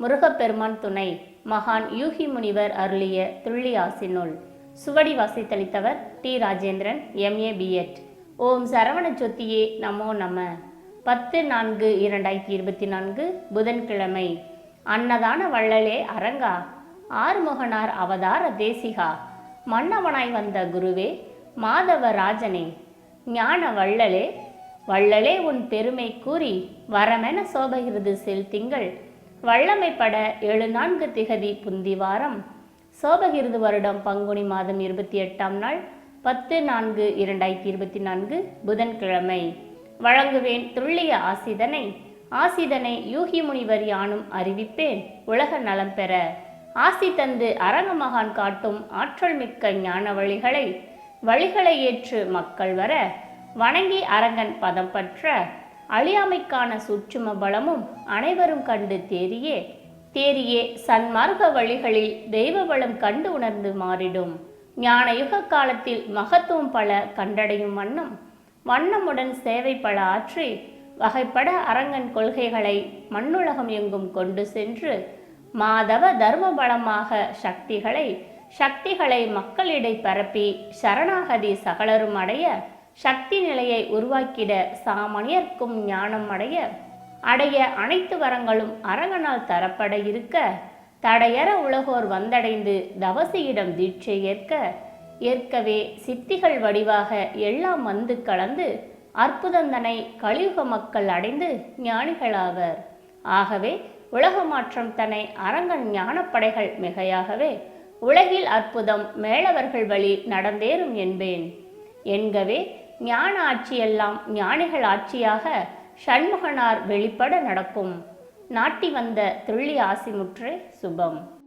முருகப்பெருமான் துணை மகான் யூகி முனிவர் அருளிய துள்ளி ஆசினுள் சுவடி வாசித்தளித்தவர் டி ராஜேந்திரன் எம்ஏ பிஎட் ஓம் சரவண ஜோதியே நமோ நம. பத்து நான்கு இரண்டாயிரத்தி இருபத்தி நான்கு புதன்கிழமை. அன்னதான வள்ளலே அரங்கா. ஆறுமுகனார் அவதார தேசிகா. மன்னவனாய் வந்த குருவே மாதவ ராஜனே. ஞான வள்ளலே வள்ளலே உன் பெருமை கூறி வரமென சோபகிருது செல் திங்கள் வல்லமைப்பட ஏழு நான்கு திகதி புந்திவாரம். சோபகிருது வருடம் பங்குனி மாதம் இருபத்தி எட்டாம் நாள் பத்து நான்கு இரண்டாயிரத்தி இருபத்தி நான்கு புதன்கிழமை. வழங்குவேன் துள்ளிய ஆசிதனை. ஆசிதனை யூகி முனிவர் யானும் அறிவிப்பேன் உலக நலம் பெற. ஆசி தந்து அரங்கமகான் காட்டும் ஆற்றல் மிக்க ஞான வழிகளை வழிகளை ஏற்று மக்கள் வர. வணங்கி அரங்கன் பதம் பற்ற. அழியாமைக்கான சுற்றும பலமும் அனைவரும் கண்டு தேறியே. தேறியே சன்மார்க்க வழிகளில் தெய்வ பலம் கண்டு உணர்ந்து மாறிடும். ஞான யுக காலத்தில் மகத்துவம் பல கண்டடையும் வண்ணம். வண்ணமுடன் சேவை பல ஆற்றி வகைப்பட அரங்கன் கொள்கைகளை மண்ணுலகம் எங்கும் கொண்டு சென்று மாதவ தர்ம பலமாக சக்திகளை சக்திகளை மக்களிடை பரப்பி சரணாகதி சகலரும் அடைய சக்தி நிலையை உருவாக்கிட சாமானியர்க்கும் ஞானம் அடைய அடைய அனைத்து வரங்களும் அரங்கனால் தரப்பட இருக்க தடையற உலகோர் வந்தடைந்து தவசியிடம் தீட்சை ஏற்க ஏற்கவே சித்திகள் வடிவாக எல்லாம் வந்து கலந்து அற்புதந்தனை கலியுக மக்கள் அடைந்து ஞானிகளாவர். ஆகவே உலக மாற்றம் தன்னை அரங்கன் ஞானப்படைகள் மிகையாகவே உலகில் அற்புதம் மேலவர்கள் வழி நடந்தேறும் என்பேன். என்கவே ஞான ஆட்சியெல்லாம் ஞானிகள் ஆட்சியாக சண்முகனார் வெளிப்பட நடக்கும். நாட்டி வந்த துள்ளி ஆசிமுற்றே சுபம்.